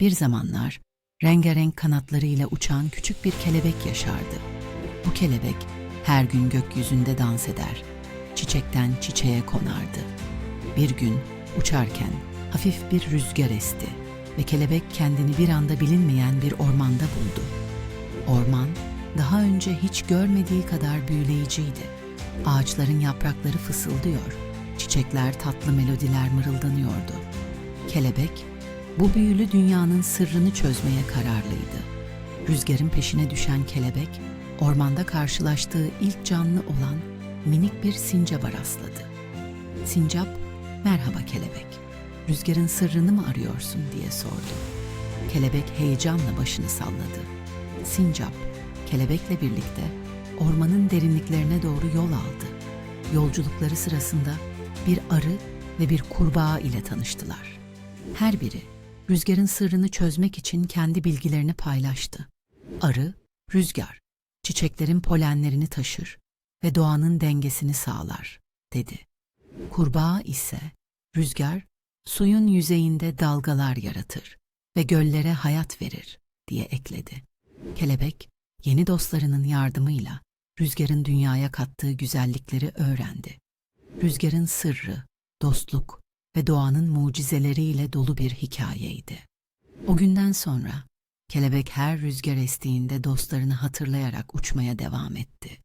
Bir zamanlar rengarenk kanatlarıyla uçan küçük bir kelebek yaşardı. Bu kelebek her gün gökyüzünde dans eder, çiçekten çiçeğe konardı. Bir gün uçarken hafif bir rüzgar esti ve kelebek kendini bir anda bilinmeyen bir ormanda buldu. Orman daha önce hiç görmediği kadar büyüleyiciydi. Ağaçların yaprakları fısıldıyor, çiçekler tatlı melodiler mırıldanıyordu. Kelebek bu büyülü dünyanın sırrını çözmeye kararlıydı. Rüzgarın peşine düşen kelebek, ormanda karşılaştığı ilk canlı olan minik bir sincaba rastladı. Sincap, merhaba kelebek, rüzgarın sırrını mı arıyorsun diye sordu. Kelebek heyecanla başını salladı. Sincap, kelebekle birlikte ormanın derinliklerine doğru yol aldı. Yolculukları sırasında bir arı ve bir kurbağa ile tanıştılar. Her biri rüzgarın sırrını çözmek için kendi bilgilerini paylaştı. Arı, rüzgar, çiçeklerin polenlerini taşır ve doğanın dengesini sağlar, dedi. Kurbağa ise, rüzgar, suyun yüzeyinde dalgalar yaratır ve göllere hayat verir, diye ekledi. Kelebek, yeni dostlarının yardımıyla rüzgarın dünyaya kattığı güzellikleri öğrendi. Rüzgarın sırrı, dostluk ve doğanın mucizeleriyle dolu bir hikayeydi. O günden sonra kelebek her rüzgar estiğinde dostlarını hatırlayarak uçmaya devam etti.